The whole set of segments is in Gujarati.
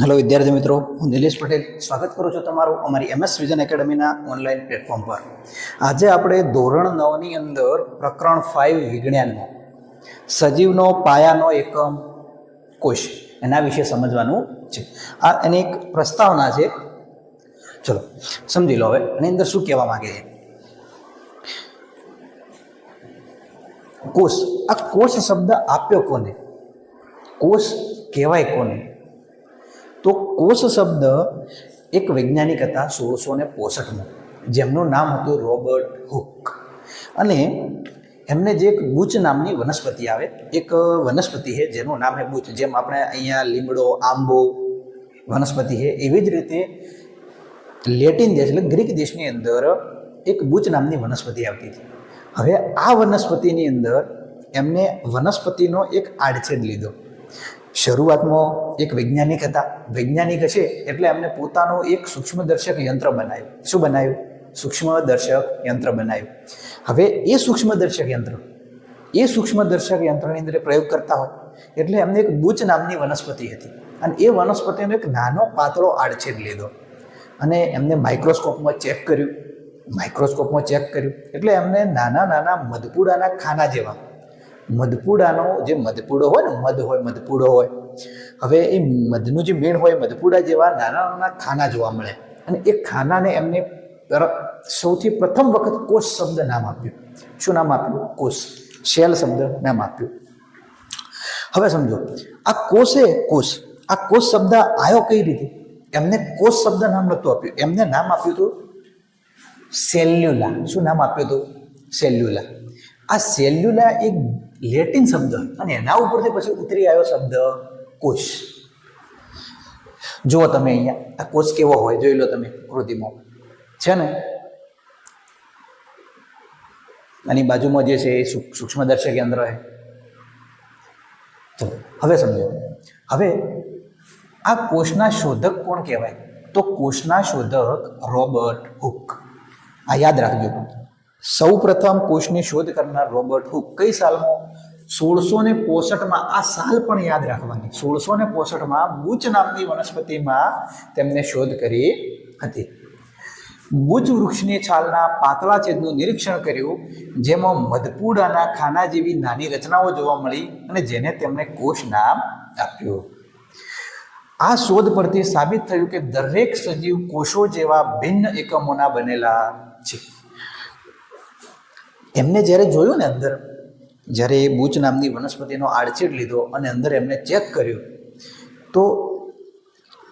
હેલો વિદ્યાર્થી મિત્રો, હું નિલેશ પટેલ. સ્વાગત કરું છું તમારું અમારી એમએસ વિઝન એકેડમીના ઓનલાઈન પ્લેટફોર્મ પર. આજે આપણે ધોરણ નવની અંદર પ્રકરણ ફાઇવ વિજ્ઞાનનો, સજીવનો પાયાનો એકમ કોષ એના વિશે સમજવાનું છે. આ એની એક પ્રસ્તાવના છે. ચલો, સમજી લો હવે, એની અંદર શું કહેવા માંગે છે? કોષ, આ કોષ શબ્દ આપ્યો કોને? કોષ કહેવાય કોને? તો કોષ શબ્દ એક વૈજ્ઞાનિક હતા સોળસો ને પોસઠમાં. જેમનું નામ હતું રોબર્ટ હુક. અને એમને જે એક બુચ નામની વનસ્પતિ આવે, એક વનસ્પતિ છે, જેનું નામ છે બુચ. જેમ આપણે અહીંયા લીમડો, આંબો, વનસ્પતિ છે, એવી જ રીતે લેટિન દેશ એટલે ગ્રીક દેશની અંદર એક બુચ નામની વનસ્પતિ આવતી હતી. હવે આ વનસ્પતિની અંદર એમને વનસ્પતિનો એક આડછેદ લીધો. શરૂઆતમાં એક વૈજ્ઞાનિક હતા. વૈજ્ઞાનિક હશે એટલે એમને પોતાનું એક સૂક્ષ્મદર્શક યંત્ર બનાવ્યું. શું બનાવ્યું? સૂક્ષ્મદર્શક યંત્ર બનાવ્યું. હવે એ સૂક્ષ્મદર્શક યંત્ર, એ સૂક્ષ્મદર્શક યંત્રની અંદર પ્રયોગ કરતા હોય, એટલે એમને એક બુચ નામની વનસ્પતિ હતી. અને એ વનસ્પતિનો એક નાનો પાતળો આડછેદ લીધો. અને એમને માઇક્રોસ્કોપમાં ચેક કર્યું. માઇક્રોસ્કોપમાં ચેક કર્યું. એટલે એમને નાના નાના મધપુડાના ખાના જેવા મધપુડાનો જે મધપુડો હોય ને, મધ હોય, મધપુડો હોય. હવે એ મધનું જે મીણ હોય, મધપુડા જેવા નાના નાના ખાના જોવા મળે. અને એ ખાનાને એમને સૌથી પ્રથમ વખત કોષ શબ્દ નામ આપ્યું. શું નામ આપ્યું? કોષ. શેલ શબ્દ નામ આપ્યું. હવે સમજો, આ કોષે કોષ, આ કોષ શબ્દ આવ્યો કઈ રીતે? એમને કોષ શબ્દ નામ નહોતું આપ્યું. એમને નામ આપ્યું હતું સેલ્યુલા. શું નામ આપ્યું હતું? સેલ્યુલા. આ સેલ્યુલા એક લેટિન શબ્દ. અને એના ઉપરથી પછી ઉતરી આવ્યો શબ્દ કોષ. જુઓ તમે અહીંયા, આ કોષ કેવો હોય, જોઈ લો તમે કૃતિમાં. છે ને? આની બાજુમાં જે છે એ સૂક- સૂક્ષ્મદર્શક યંત્ર છે. તો હવે સમજો. હવે આ કોષના શોધક કોણ કહેવાય? તો કોષના શોધક રોબર્ટ હુક. આ યાદ રાખજો. સૌ પ્રથમ કોષની શોધ કરનાર રોબર્ટ હુક કઈ સાલમાં? સોળસો ને પોસઠમાં. આ સાલ પણ યાદ રાખવાની. સોળસો ને પોસઠમાં બુચ નામની વનસ્પતિમાં તેમને શોધ કરી હતી. બુચ વૃક્ષની છાલના પાતળા છેદનું નિરીક્ષણ કર્યું, જેમાં મધપુડાના ખાના જેવી નાની રચનાઓ જોવા મળી અને જેને તેમણે કોષ નામ આપ્યું. આ શોધ પરથી સાબિત થયું કે દરેક સજીવ કોષો જેવા ભિન્ન એકમોના બનેલા છે. એમને જ્યારે જોયું ને અંદર, જ્યારે એ બુચ નામની વનસ્પતિનો આડછેદ લીધો અને અંદર એમને ચેક કર્યું, તો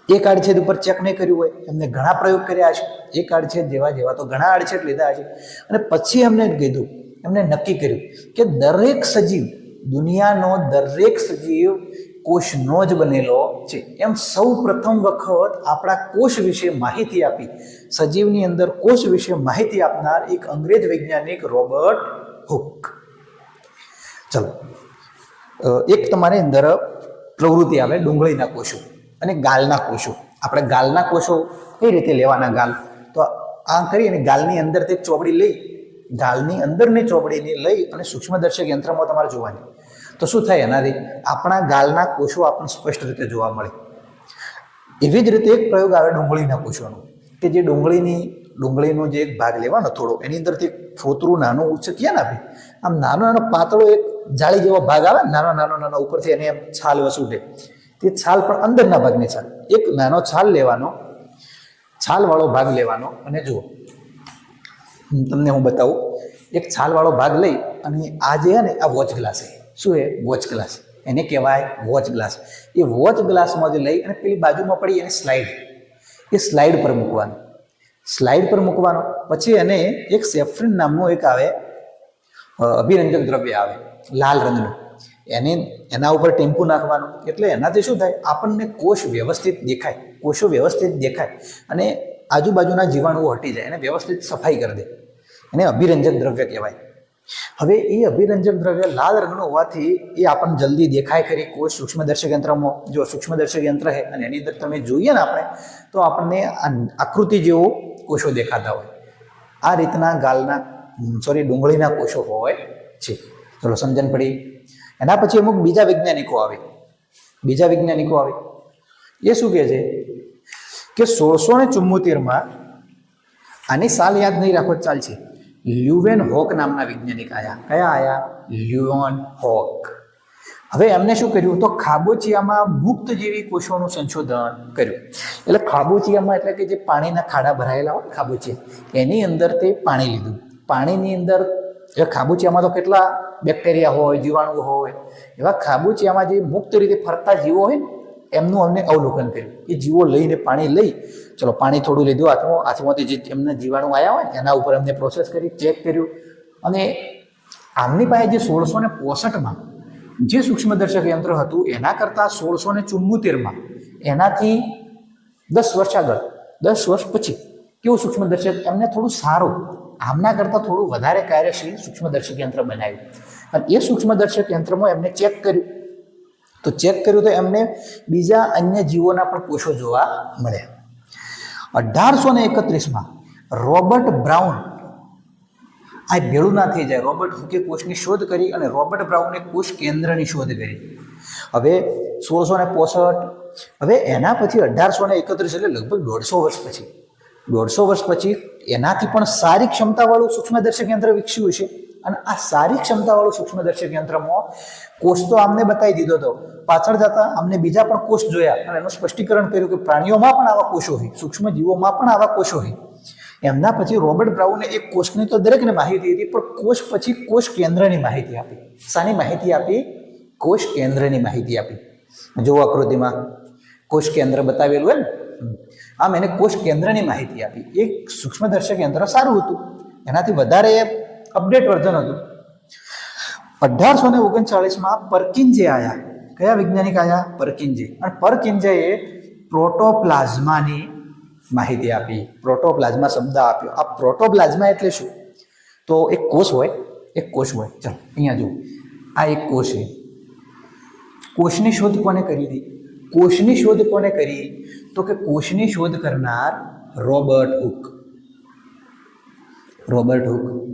એક આડછેદ ઉપર ચેક નહીં કર્યું હોય, એમને ઘણા પ્રયોગ કર્યા છે એક આડછેદ જેવા જેવા તો ઘણા આડછેદ લીધા છે અને પછી એમને કીધું, એમને નક્કી કર્યું કે દરેક સજીવ, દુનિયાનો દરેક સજીવ કોષનો જ બનેલો છે. એમ સૌ પ્રથમ વખત આપણા કોષ વિશે માહિતી આપી. સજીવની અંદર કોષ વિશે માહિતી આપનાર એક અંગ્રેજ વૈજ્ઞાનિક રોબર્ટ હુક. ચલો. એક તમારી અંદર પ્રવૃત્તિ આવે ડુંગળીના કોષો અને ગાલના કોષો. આપણે ગાલના કોષો કઈ રીતે લેવાના ગાલ? તો આ કરી અને ગાલની અંદર તે ચોપડી લઈ, ગાલની અંદરની ચોપડીને લઈ અને સૂક્ષ્મદર્શક યંત્રમાં તમારે જોવાની. તો શું થાય એનાથી? આપણા ગાલના કોષો આપણને સ્પષ્ટ રીતે જોવા મળે. એવી જ રીતે એક પ્રયોગ આવે ડુંગળીના કોષોનો. કે જે ડુંગળીની, ડુંગળીનો જે એક ભાગ લેવાનો થોડો, એની અંદરથી ફોતરું નાનું ઉછકીએ ને આપણે આમ નાનો નાનો પાતળો એક જાળી જેવો ભાગ આવે નાનો નાનો નાનો ઉપરથી એને એમ છાલ વસૂટે. તે છાલ પણ અંદરના ભાગની છાલ. એક નાનો છાલ લેવાનો, છાલવાળો ભાગ લેવાનો અને જુઓ. તમને હું બતાવું. એક છાલવાળો ભાગ લઈ અને આ જે છે ને, આ વોચ ગ્લાસ છે શું એ વોચ ગ્લાસ એને કહેવાય વોચ ગ્લાસ એ વોચ ગ્લાસમાં જે લઈ અને પેલી બાજુમાં પડી એને સ્લાઇડ એ સ્લાઇડ પર મૂકવાનું. સ્લાઇડ પર મૂકવાનો. પછી એને એક સેફ્રિન નામનું એક આવે અભિરંજક દ્રવ્ય આવે, લાલ રંગનું. એને, એના ઉપર ટેમ્પુ નાખવાનું. એટલે એનાથી શું થાય? આપણને કોષ વ્યવસ્થિત દેખાય. કોષો વ્યવસ્થિત દેખાય. અને આજુબાજુના જીવાણુઓ હટી જાય. એને વ્યવસ્થિત સફાઈ કરી દે. એને અભિરંજક દ્રવ્ય કહેવાય. હવે એ અભિરંજક દ્રવ્ય લાલ રંગનું હોવાથી એ આપણને જલ્દી દેખાય ખરી. કોઈ સૂક્ષ્મદર્શક યંત્રમાં, જો સૂક્ષ્મદર્શક યંત્ર છે અને એની અંદર તમે જોઈએ ને આપણે, તો આપણને આકૃતિ જેવો કોષો દેખાતા હોય. આ રીતના ગાલના સોરી ડુંગળીના કોષો હોય છે. ચલો સમજણ પડી. એના પછી અમુક બીજા વૈજ્ઞાનિકો આવે. બીજા વૈજ્ઞાનિકો આવે. એ શું કહે છે? કે સોળસો ને ચુમ્મોતેરમાં આની સાલ યાદ નહીં રાખો, ચાલશે. લ્યુવેન હોક નામના વૈજ્ઞાનિક આયા. કયા આયા? Leeuwenhoek. હવે એમને શું કર્યું? તો ખાબોચિયામાં મુક્ત જેવી કોષોનું સંશોધન કર્યું. એટલે ખાબોચિયામાં એટલે કે જે પાણીના ખાડા ભરાયેલા હોય ખાબોચિયા, એની અંદર તે પાણી લીધું. પાણીની અંદર, એટલે ખાબોચિયામાં તો કેટલા બેક્ટેરિયા હોય જીવાણુ હોય, એવા ખાબોચિયામાં જે મુક્ત રીતે ફરતા જીવો હોય ને એમનું અમને અવલોકન કર્યું એ જીવો લઈને પાણી લઈ, ચલો પાણી થોડું લીધું, હાથમાં હાથમાંથી જે એમના જીવાણુ આવ્યા હોય એના ઉપર એમને પ્રોસેસ કરી ચેક કર્યું. અને આમની પાસે જે સોળસો ને પોસઠમાં જે સૂક્ષ્મદર્શક યંત્ર હતું, એના કરતાં સોળસો ને ચુમ્મોતેરમાં એનાથી દસ વર્ષ આગળ, દસ વર્ષ પછી કેવું સૂક્ષ્મદર્શક? એમને થોડું સારું, આમના કરતાં થોડું વધારે કાર્યશીલ સૂક્ષ્મદર્શક યંત્ર બનાવ્યું. અને એ સૂક્ષ્મદર્શક યંત્રમાં એમને ચેક કર્યું. તો ચેક કર્યું તો એમને બીજા અન્ય જીવોના પણ કોષો જોવા મળ્યા અઢારસો ને એકત્રીસમાં રોબર્ટ બ્રાઉન, આ ભેળું ના થઈ જાય. રોબર્ટ હુકે કોષની શોધ કરી અને રોબર્ટ બ્રાઉને કોષ કેન્દ્રની શોધ કરી. હવે સોળસો ને પોસઠ, હવે એના પછી અઢારસો ને એકત્રીસ એટલે લગભગ દોઢસો વર્ષ પછી. દોઢસો વર્ષ પછી એનાથી પણ સારી ક્ષમતાવાળું સૂક્ષ્મદર્શક યંત્ર વિકસ્યું છે અને આ સારી ક્ષમતાવાળું સૂક્ષ્મદર્શક યંત્રમાં, કોષ તો આમને બતાવી દીધો હતો. પાછળ જતા અમને બીજા પણ કોષ જોયા અને એનું સ્પષ્ટીકરણ કર્યું કે પ્રાણીઓમાં પણ આવા કોષો હોય સૂક્ષ્મ જીવોમાં પણ આવા કોષો હોય. એમના પછી રોબર્ટ બ્રાઉને એક કોષની તો દરેકને માહિતી હતી, પણ કોષ પછી કોષ કેન્દ્રની માહિતી આપી. શાની માહિતી આપી? કોષ કેન્દ્રની માહિતી આપી. જુઓ આકૃતિમાં. કોષ કેન્દ્ર બતાવેલું હોય આમ એને કોષ કેન્દ્રની માહિતી આપી. એક સૂક્ષ્મદર્શક યંત્ર સારું હતું. એનાથી વધારે અપડેટ વર્ઝન હતું. અઢારસો ને ઓગણચાળીસમાં પરકિન્જે આવ્યા કયા વૈજ્ઞાનિક આવ્યા પરકિન્જે અને પરકિન્જેએ પ્રોટોપ્લાઝમાની માહિતી આપી. પ્રોટોપ્લાઝમા શબ્દ આપ્યો. આ પ્રોટોપ્લાઝમા એટલે શું? તો એક કોષ હોય. એક કોષ હોય. ચાલો, અહીંયા જુઓ. આ એક કોષ છે. કોષની શોધ કોને કરી હતી? કોષની શોધ કોને કરી? તો કે કોષની શોધ કરનાર રોબર્ટ હુક. Robert hook.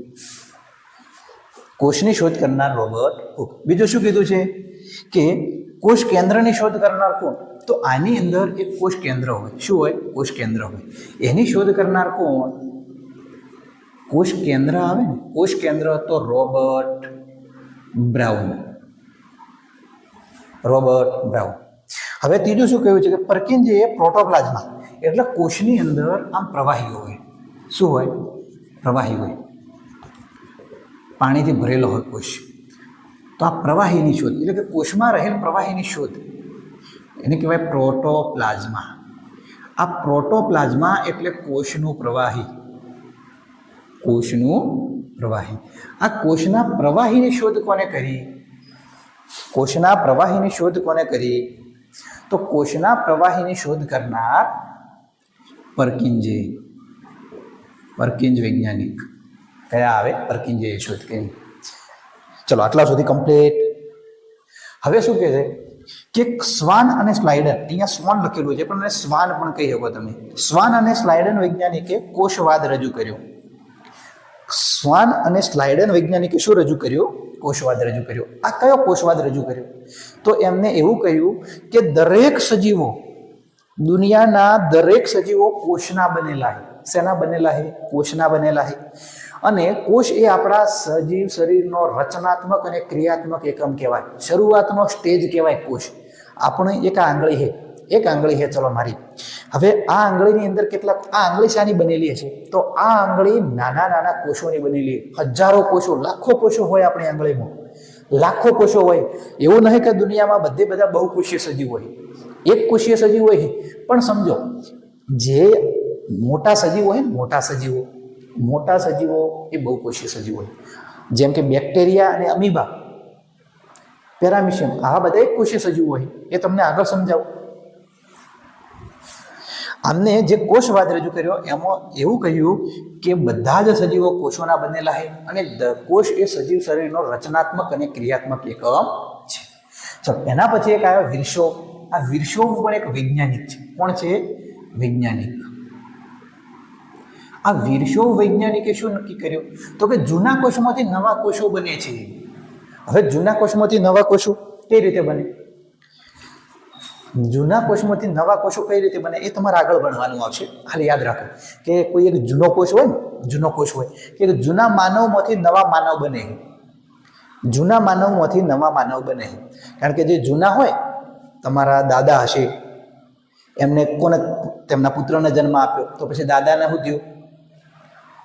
કોષની શોધ કરનાર રોબર્ટ હુક બીજું શું કીધું છે? કે કોષ કેન્દ્રની શોધ કરનાર કોણ? તો આની અંદર એક કોષ કેન્દ્ર હોય. શું હોય? કોષ કેન્દ્ર હોય. એની શોધ કરનાર કોણ? કોષ કેન્દ્ર આવે ને? કોષ કેન્દ્ર તો રોબર્ટ બ્રાઉન. Robert brown. હવે ત્રીજું શું કહ્યું છે? કે પરકિન્જે પ્રોટોપ્લાઝમા. એટલે કોષની અંદર આમ પ્રવાહીઓ હોય. શું હોય? પ્રવાહી હોય. પાણીથી ભરેલો હોય કોષ. તો આ પ્રવાહીની શોધ, એટલે કે કોષમાં રહેલ પ્રવાહીની શોધ, એને કહેવાય પ્રોટોપ્લાઝમા. આ પ્રોટોપ્લાઝમા એટલે કોષનું પ્રવાહી. કોષનું પ્રવાહી. આ કોષના પ્રવાહીની શોધ કોને કરી? કોષના પ્રવાહીની શોધ કોને કરી? તો કોષના પ્રવાહીની શોધ કરનાર પરકિંજે. પરકિંજ વૈજ્ઞાનિક. કયા આવે? પરકિંજે શોધ કરી ચલો, આટલા સુધી કમ્પ્લીટ હવે શું કહે છે? કે સ્વાન અને સ્લાઇડર, અહીંયા સ્વાન લખેલું છે, પણ મને સ્વાન પણ કહી શકો તમે. સ્વાન અને સ્લાઇડન વૈજ્ઞાનિકે કોષવાદ રજૂ કર્યો. સ્વાન અને સ્લાઇડન વૈજ્ઞાનિકે શું રજૂ કર્યો? કોષવાદ રજૂ કર્યો. આ કયો કોષવાદ રજૂ કર્યો? તો એમને એવું કહ્યું કે દરેક સજીવો, દુનિયાના દરેક સજીવો કોષના બનેલા છે. શેના બનેલા છે? કોષના બનેલા છે. અને કોષ એ આપણા સજીવ શરીરનો રચનાત્મક અને ક્રિયાત્મક એકમ કહેવાય. શરૂઆતનો સ્ટેજ કહેવાય કોષ. આપણે એક આંગળી છે એક આંગળી છે ચલો મારી. હવે આ આંગળીની અંદર કેટલાક, આ આંગળી શાની બનેલી હશે? તો આ આંગળી નાના નાના કોષોની બનેલી હજારો કોષો, લાખો કોષો હોય આપણી આંગળીમાં. લાખો કોષો હોય. એવું નહીં કે દુનિયામાં બધે બધા બહુકોષીય સજીવ હોય. એક કોષીય સજીવ હોય પણ સમજો, જે મોટા સજીવો હોય મોટા સજીવો મોટા સજીવો એ બહુકોષીય સજીવો હોય જેમ કે બેક્ટેરિયા અને અમીબા, પેરામિશિયમ આ બધા એક કોષીય સજીવો હોય. એ તમને આગળ સમજાવું. આમને જે કોષવાદ રજૂ કર્યો, એમાં એવું કહ્યું કે બધા જ સજીવો કોષોના બનેલા છે અને કોષ એ સજીવ શરીરનો રચનાત્મક અને ક્રિયાત્મક એકમ છે. ચલો એના પછી એક આવ્યો વિરશો આ વિરશો પણ એક વૈજ્ઞાનિક છે. કોણ છે? વૈજ્ઞાનિક. આ વીરશો વૈજ્ઞાનિકે શું નક્કી કર્યું? તો કે જૂના કોષમાંથી નવા કોષો બને છે. હવે જૂના કોષમાંથી નવા કોષો કઈ રીતે બને? જૂના કોષમાંથી નવા કોષો કઈ રીતે બને એ તમારે આગળ ભણવાનું આવશે. ખાલી યાદ રાખો કે કોઈ એક જૂનો કોષ હોય ને, જૂનો કોષ હોય, કે જૂના માનવમાંથી નવા માનવ બને. જૂના માનવમાંથી નવા માનવ બને. કારણ કે જે જૂના હોય, તમારા દાદા હશે, એમને કોને તેમના પુત્રને જન્મ આપ્યો? તો પછી દાદાને શું થયું?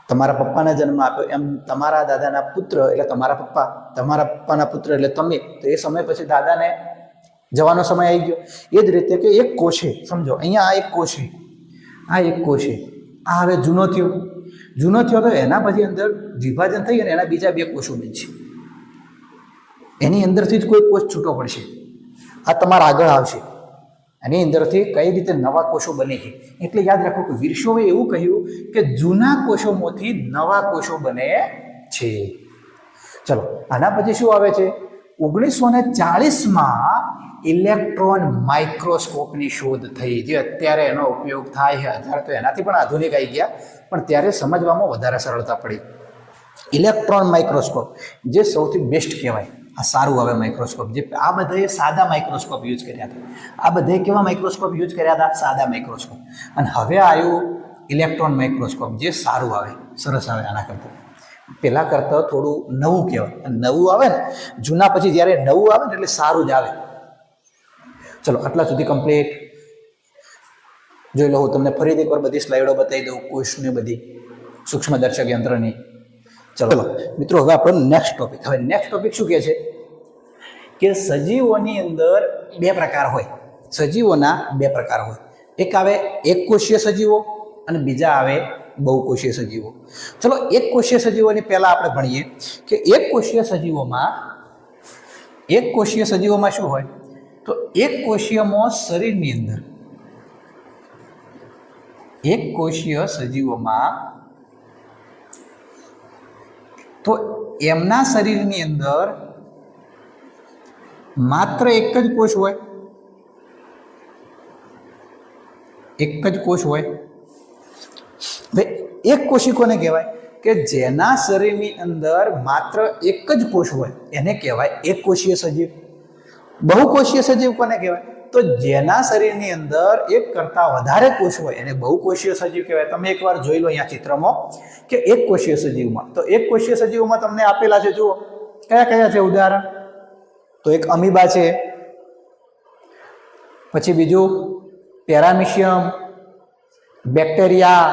તમારા પપ્પાને જન્મ આપ્યો, એમ તમારા દાદાના પુત્ર, એટલે તમારા પપ્પા, તમારા પપ્પાના પુત્ર એટલે તમે. તો એ સમય પછી દાદાને જવાનો સમય આવી ગયો. એ જ રીતે કે એક કોષે સમજો, અહીંયા આ એક કોષે આ એક કોષે આ હવે જૂનો થયો. જૂનો થયો તો એના પછી અંદર વિભાજન થઈ અને એના બીજા બે કોષો બનશે. એની અંદરથી જ કોઈ કોષ છૂટો પડશે. આ તમારા આગળ આવશે. એની અંદરથી કઈ રીતે નવા કોષો બને છે. એટલે યાદ રાખો કે વિરશોએ એવું કહ્યું કે જૂના કોષોમાંથી નવા કોષો બને છે. ચલો, આના પછી શું આવે છે? ઓગણીસો ને ચાળીસમાં ઇલેક્ટ્રોન માઇક્રોસ્કોપની શોધ થઈ. જે અત્યારે એનો ઉપયોગ થાય છે. અત્યારે તો એનાથી પણ આધુનિક આવી ગયા. પણ ત્યારે સમજવામાં વધારે સરળતા પડી. ઇલેક્ટ્રોન માઇક્રોસ્કોપ, જે સૌથી બેસ્ટ કહેવાય. આ સારું આવે માઇક્રોસ્કોપ જે આ બધાએ સાદા માઇક્રોસ્કોપ યુઝ કર્યા હતા. આ બધાએ કેવા માઇક્રોસ્કોપ યુઝ કર્યા હતા? સાદા માઇક્રોસ્કોપ અને હવે આવ્યું ઇલેક્ટ્રોન માઇક્રોસ્કોપ જે સારું આવે, સરસ આવે આના કરતાં. પહેલાં કરતાં થોડું નવું કહેવાય. નવું આવે ને, જૂના પછી જ્યારે નવું આવે ને એટલે સારું જ આવે. ચલો, આટલા સુધી કમ્પ્લીટ જોઈ લો હું તમને ફરીથી એકવાર બધી સ્લાઇડો બતાવી દઉં, કોષને બધી સૂક્ષ્મદર્શક યંત્રની. ચલો. મિત્રો, હવે આપણો નેક્સ્ટ ટોપિક હવે નેક્સ્ટ ટોપિક શું કહે છે? કે સજીવોની અંદર બે પ્રકાર હોય. સજીવોના બે પ્રકાર હોય. એક આવે એક કોષીય સજીવો અને બીજા આવે બહુકોષીય સજીવો. ચલો, એક કોષીય સજીવોની પહેલાં આપણે ભણીએ કે એક કોષીય સજીવોમાં, એક કોષીય સજીવોમાં શું હોય? તો એક કોષીયમાં શરીરની અંદર, એક કોષીય સજીવોમાં તો એમના શરીરની અંદર માત્ર એક જ કોષ હોય. એક જ કોષ હોય. હવે એક કોશી કોને કહેવાય? કે જેના શરીરની અંદર માત્ર એક જ કોષ હોય. એને કહેવાય એક કોષીય સજીવ. બહુકોષીય સજીવ કોને કહેવાય? તો જેના શરીરની અંદર એક કરતાં વધારે કોષ હોય, એને બહુકોષીય સજીવ કહેવાય. તમે એકવાર જોઈ લો અહીંયા ચિત્રમાં કે એક કોષીય સજીવમાં. તો એક કોષીય સજીવમાં તમને આપેલા છે, જુઓ. કયા કયા છે ઉદાહરણ? તો એક અમીબા છે, પછી બીજું પેરામિશિયમ, બેક્ટેરિયા,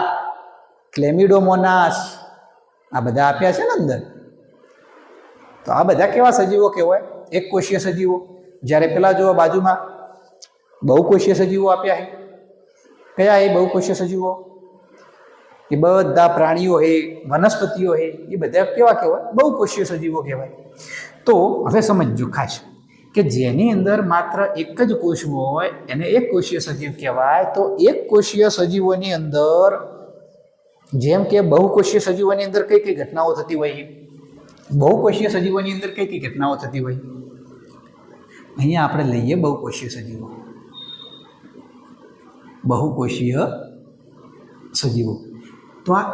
ક્લેમિડોમોનાસ, આ બધા આપ્યા છે ને અંદર. તો આ બધા કેવા સજીવો કહેવાય? એક કોષીય સજીવો. જ્યારે પેલા જુઓ બાજુમાં બહુકોષીય સજીવો આપ્યા છે. કયા એ બહુકોષીય સજીવો? એ બધા પ્રાણીઓ છે, વનસ્પતિઓ છે, એ બધા કેવા કહેવાય બહુકોષીય સજીવો કહેવાય. તો હવે સમજજો ખાસ કે જેની અંદર માત્ર એક જ કોષ હોય, એને એક કોષીય સજીવ કહેવાય. તો એક કોષીય સજીવોની અંદર, જેમ કે બહુકોષીય સજીવોની અંદર કઈ કઈ ઘટનાઓ થતી હોય? બહુકોષીય સજીવોની અંદર કઈ કઈ ઘટનાઓ થતી હોય? અહીંયા આપણે લઈએ બહુકોષીય સજીવો. બહુકોષીય સજીવો. તો આ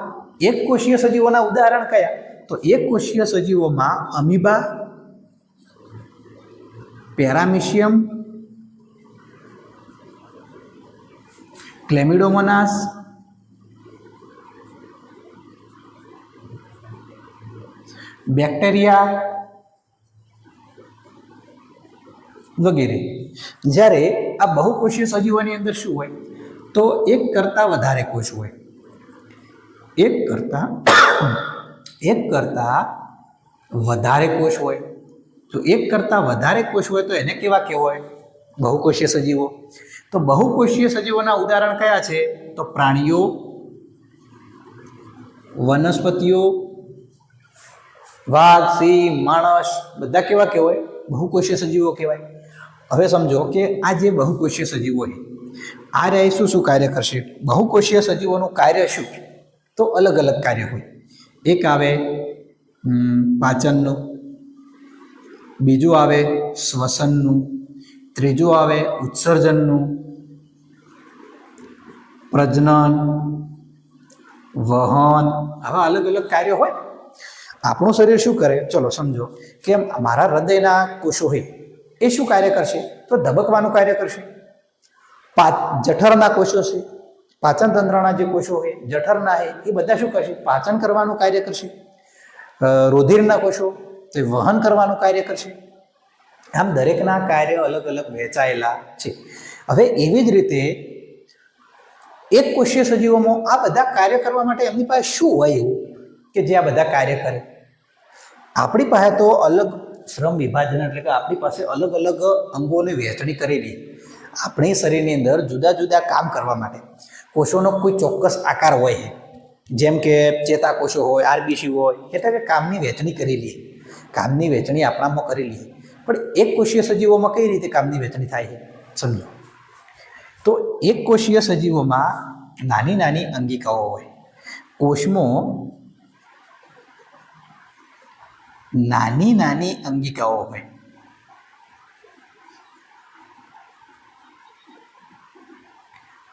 એક કોષીય સજીવોના ઉદાહરણ કયા? તો એક કોષીય સજીવોમાં અમીબા, પેરામિશિયમ, ક્લેમિડોમોનાસ, બેક્ટેરિયા વગેરે. જ્યારે આ બહુકોષીય સજીવોની અંદર શું હોય? તો એક કરતાં વધારે કોષ હોય. એક કરતાં એક કરતાં વધારે કોષ હોય. તો એક કરતાં વધારે કોષ હોય તો એને કેવા કહેવાય? બહુકોષીય સજીવો. તો બહુકોષીય સજીવોના ઉદાહરણ કયા છે? તો પ્રાણીઓ, વનસ્પતિઓ, વાઘ, સિંહ, માણસ, બધા કેવા કહેવાય? બહુકોષીય સજીવો કહેવાય. હવે સમજો કે આ જે બહુકોષીય સજીવો છે આ રહ્યા શું શું કાર્ય કરશે? બહુકોષીય સજીવોનું કાર્ય શું? તો અલગ અલગ કાર્ય હોય. એક આવે પાચનનું, બીજું આવે શ્વસનનું, ત્રીજું આવે ઉત્સર્જનનું, પ્રજનન, વહન, આવા અલગ અલગ કાર્યો હોય. આપણું શરીર શું કરે? ચલો સમજો કે મારા હૃદયના કોષો હોય, એ શું કાર્ય કરશે? તો ધબકવાનું કાર્ય કરશે. પા, જઠરના કોષો છે, પાચન તંત્રના જે કોષો હોય, જઠરના છે એ બધા શું કરશે? પાચન કરવાનું કાર્ય કરશે. રુધિરના કોષો, તે વહન કરવાનું કાર્ય કરશે. આમ દરેકના કાર્ય અલગ અલગ વહેંચાયેલા છે. હવે એવી જ રીતે એક કોષીય સજીવોમાં આ બધા કાર્ય કરવા માટે એમની પાસે શું હોય એવું? કે જે આ બધા કાર્ય કરે. આપણી પાસે તો અલગ શ્રમ વિભાજન એટલે કે આપણી પાસે અલગ અલગ અંગોની વહેંચણી કરેલી. આપણી શરીરની અંદર જુદા જુદા કામ કરવા માટે કોષોનો કોઈ ચોક્કસ આકાર હોય છે. જેમ કે ચેતાકોષો હોય, આરબીસી હોય, એટલે કે કામની વહેંચણી કરી લઈએ. કામની વહેંચણી આપણામાં કરેલી પણ એક કોષીય સજીવોમાં કઈ રીતે કામની વહેંચણી થાય છે? સમજો. તો એક કોષીય સજીવોમાં નાની નાની અંગિકાઓ હોય. કોષમાં નાની નાની અંગિકાઓ હોય.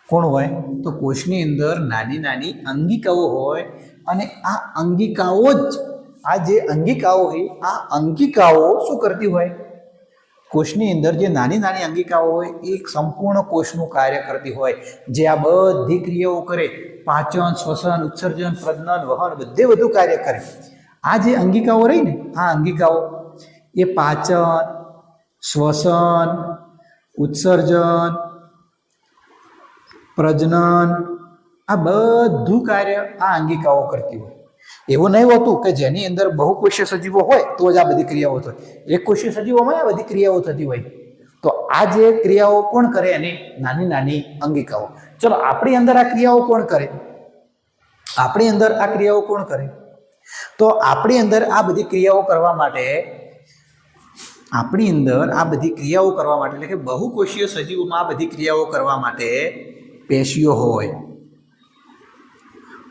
કોણ હોય? તો કોષની અંદર નાની નાની અંગિકાઓ હોય અને આ અંગિકાઓ જ, આ જે અંગિકાઓ હોય આ અંગિકાઓ શું કરતી હોય? કોષની અંદર જે નાની નાની અંગિકાઓ હોય, એ સંપૂર્ણ કોષનું કાર્ય કરતી હોય. જે આ બધી ક્રિયાઓ કરે, પાચન, શ્વસન, ઉત્સર્જન, પ્રજનન, વહન, બધે બધું કાર્ય કરે. આ જે અંગિકાઓ રહી ને, આ અંગિકાઓ, એ પાચન, શ્વસન, ઉત્સર્જન પ્રજનન. આ બધું કાર્ય આ અંગિકાઓ કરતી હોય. એવું નહીં હોતું કે જેની અંદર બહુકોષીય સજીવો હોય તો જ આ બધી ક્રિયાઓ થાય એક કોષીય સજીવોમાં આ બધી ક્રિયાઓ થતી હોય. તો આ જે ક્રિયાઓ કોણ કરે એની નાની નાની અંગિકાઓ. ચલો, આપણી અંદર આ ક્રિયાઓ કોણ કરે? આપણી અંદર આ ક્રિયાઓ કોણ કરે? તો આપણી અંદર આ બધી ક્રિયાઓ કરવા માટે, આપણી અંદર આ બધી ક્રિયાઓ કરવા માટે, એટલે કે બહુકોષીય સજીવોમાં આ બધી ક્રિયાઓ કરવા માટે પેશીઓ હોય,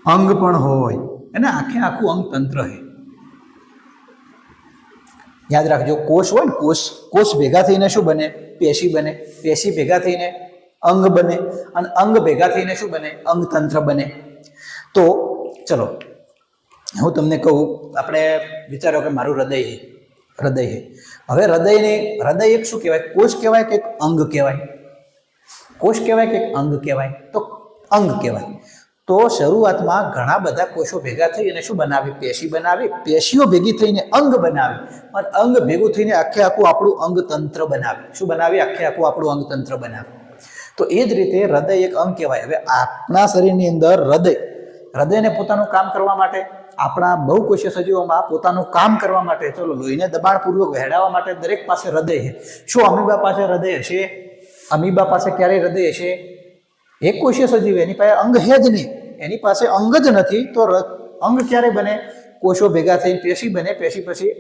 અંગ પણ હોય અને આખે આખું અંગ તંત્ર છે યાદ રાખજો, કોષ હોય ને, કોષ કોષ ભેગા થઈને શું બને? પેશી બને. પેશી ભેગા થઈને અંગ બને અને અંગ ભેગા થઈને શું બને? અંગ તંત્ર બને. તો ચલો, હું તમને કહું, આપણે વિચારો કે મારું હૃદય છે હૃદય છે હવે હૃદયને, હૃદય એક શું કહેવાય? કોષ કહેવાય કે અંગ કહેવાય? કોષ કહેવાય કે અંગ કહેવાય? તો અંગ કહેવાય. તો શરૂઆતમાં ઘણા બધા કોષો ભેગા થઈ અને શું બનાવે? પેશી બનાવે. પેશીઓ ભેગી થઈને અંગ બનાવે. અને અંગ ભેગું થઈને આખે આખું આપણું અંગ તંત્ર બનાવે. શું બનાવે? આખે આખું આપણું અંગ તંત્ર બનાવે. તો એ જ રીતે હૃદય એક અંગ કહેવાય. હવે આપણા શરીરની અંદર હૃદય. હૃદયને પોતાનું કામ કરવા માટે, આપણા બહુ કોષીય સજીવોમાં પોતાનું કામ કરવા માટે, ચલો લોહીને દબાણપૂર્વક વહેડાવવા માટે દરેક પાસે હૃદય છે. શું અમીબા પાસે હૃદય હશે? અમીબા પાસે ક્યારેય હૃદય હશે? એક કોષીય સજીવ? એની પાસે અંગ છે જ નહીં. એની પાસે અંગ જ નથી, તો અંગ ક્યારે બને? કોષો ભેગા થઈને પેશી બને, પેશી પછી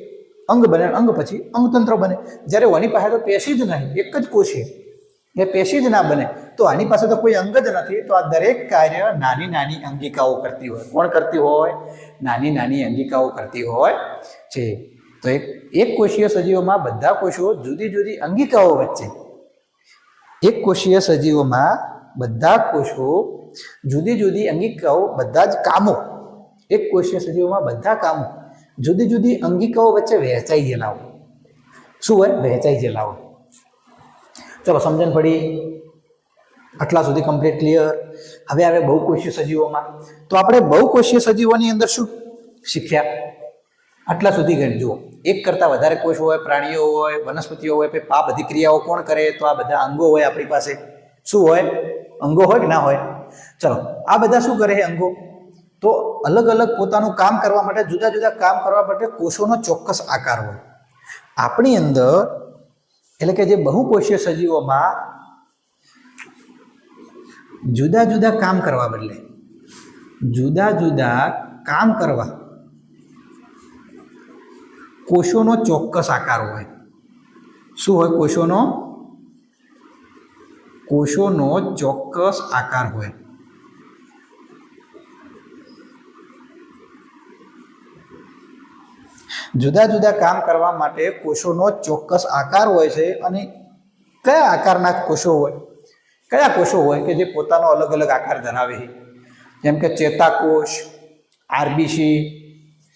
અંગ બને, અંગ પછી અંગતંત્ર બને. જ્યારે ઓની પાસે તો પેશી જ નહીં, એક જ કોષ છે. એ પેશી જ ના બને. તો આની પાસે તો કોઈ અંગ જ નથી, તો આ દરેક કાર્ય નાની નાની અંગિકાઓ કરતી હોય. કોણ કરતી હોય? નાની નાની અંગિકાઓ કરતી હોય. છે તો એક એક કોષીય સજીવોમાં બધા કોષો જુદી જુદી અંગિકાઓ વચ્ચે. એક કોષીય સજીવોમાં બધા કોષો જુદી જુદી અંગિકાઓ બધા જ કામો, એક કોષીય સજીવોમાં બધા કામો જુદી જુદી અંગિકાઓ વચ્ચે વહેંચાઈ ગયેલા હોય. શું હોય? વહેંચાઈ ગયેલા હોય. ચલો સમજણ પડી. આટલા સુધી કમ્પ્લીટ ક્લિયર હવે આવે બહુકોષીય સજીવોમાં. તો આપણે બહુકોષીય સજીવોની અંદર શું શીખ્યા? આટલા સુધી ગણી, જુઓ. એક કરતાં વધારે કોષ હોય, પ્રાણીઓ હોય, વનસ્પતિઓ હોય આ બધી ક્રિયાઓ કોણ કરે? તો આ બધા અંગો હોય આપણી પાસે. શું હોય? અંગો હોય કે ના હોય? ચલો, આ બધા શું કરે અંગો? તો અલગ અલગ પોતાનું કામ કરવા માટે, જુદા જુદા કામ કરવા માટે કોષોનો ચોક્કસ આકાર હોય. આપણી અંદર, એટલે કે જે બહુકોષીય સજીવોમાં જુદા જુદા કામ કરવા બદલે, જુદા જુદા કામ કરવા કોષોનો ચોક્કસ આકાર હોય. શું હોય કોષોનો? કોષોનો ચોક્કસ આકાર હોય. જુદા જુદા કામ કરવા માટે કોષોનો ચોક્કસ આકાર હોય છે અને કયા આકારના કોષો હોય? કયા કોષો હોય કે જે પોતાનો અલગ અલગ આકાર ધરાવે છે? જેમ કે ચેતાકોષ, આરબીસી,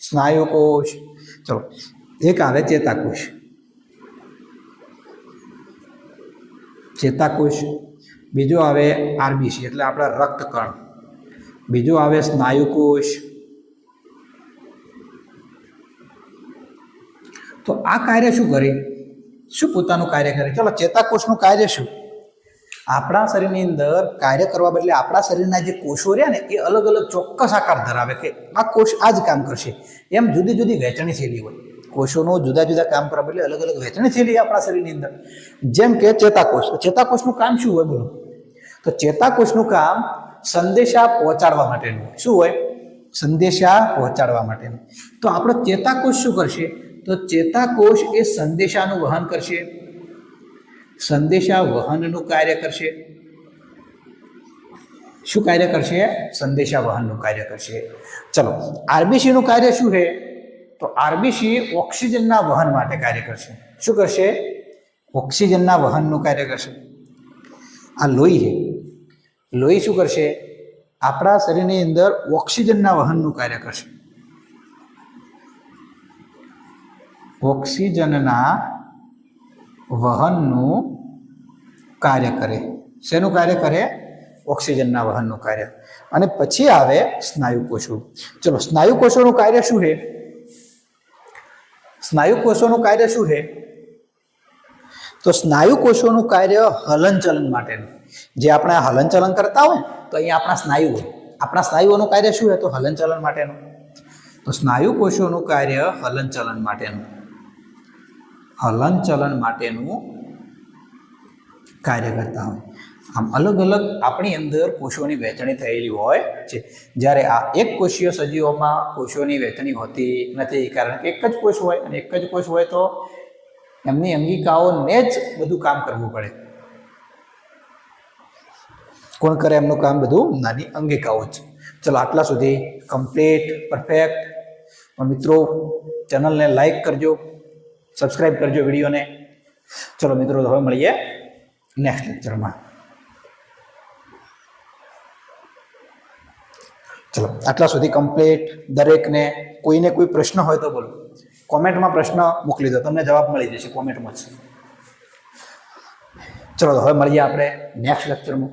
સ્નાયુકોષ. ચલો. એક આવે ચેતાકોષ. ચેતાકોષ. બીજો આવે આરબીસી, એટલે આપણા રક્તકણ. બીજો આવે સ્નાયુકોષ. તો આ કાર્ય શું કરે? શું પોતાનું કાર્ય કરે? ચલો, ચેતાકોષનું કાર્ય શું? આપણા શરીરની અંદર કાર્ય કરવા બદલે આપણા શરીરના જે કોષો રહ્યા ને, એ અલગ અલગ ચોક્કસ આકાર ધરાવે કે આ કોષ આ જ કામ કરશે. એમ જુદી જુદી વહેંચણી થયેલી હોય. કોષોનું જુદા જુદા કામ કરવા એટલે અલગ અલગ વહેંચણી થયેલી આપણા શરીરની અંદર. જેમ કે ચેતાકોષ. ચેતાકોષનું કામ શું હોય બોલો? તો ચેતાકોષનું કામ સંદેશા પહોંચાડવા માટેનું શું હોય? સંદેશા પહોંચાડવા માટેનું. તો આપણો ચેતાકોષ શું કરશે? તો ચેતાકોષ એ સંદેશાનું વહન કરશે. સંદેશા વહનનું કાર્ય કરશે. શું કાર્ય કરશે? સંદેશા વહનનું કાર્ય કરશે. ચલો, આરબીસીનું કાર્ય શું છે? તો આરબીસી ઓક્સિજનના વહન માટે કાર્ય કરશે. શું કરશે? ઓક્સિજનના વહનનું કાર્ય કરશે. આ લોહી છે. લોહી શું કરશે? આપણા શરીરની અંદર ઓક્સિજનના વહનનું કાર્ય કરશે. ઓક્સિજનના વહનનું કાર્ય કરે. શેનું કાર્ય કરે? ઓક્સિજનના વહનનું કાર્ય. અને પછી આવે સ્નાયુ કોષો ચલો સ્નાયુ કોષોનું કાર્ય શું છે? સ્નાયુ કોષોનું કાર્ય શું છે? તો સ્નાયુ કોષોનું કાર્ય હલનચલન માટેનું. જે આપણે હલનચલન કરતા હોય તો અહીંયા આપણા સ્નાયુ હોય. આપણા સ્નાયુઓનું કાર્ય શું છે? તો હલનચલન માટેનું. તો સ્નાયુ કોષોનું કાર્ય હલનચલન માટેનું. હલનચલન માટેનું કાર્ય કરતા હોય. આમ અલગ અલગ આપણી અંદર કોષોની વહેંચણી થયેલી હોય છે. જ્યારે આ એક કોષીય સજીવોમાં કોષોની વહેંચણી હોતી નથી, કારણ કે એક જ કોષ હોય અને એક જ કોષ હોય તો એમની અંગિકાઓને જ બધું કામ કરવું પડે. કોણ કરે એમનું કામ? બધું નાની અંગિકાઓ જ. ચલો આટલા સુધી કમ્પ્લીટ પરફેક્ટ મિત્રો, ચેનલને લાઈક કરજો સબસ્ક્રાઈબ કરજો વિડીયોને. ચલો મિત્રો હવે મળીએ નેક્સ્ટ લેક્ચરમાં ચલો, આટલા સુધી કમ્પ્લીટ દરેકને કોઈને કોઈ પ્રશ્ન હોય તો બોલો. કોમેન્ટમાં પ્રશ્ન મોકલી દો તમને જવાબ મળી જશે કોમેન્ટમાં જ. ચલો હવે મળીએ આપણે નેક્સ્ટ લેક્ચરમાં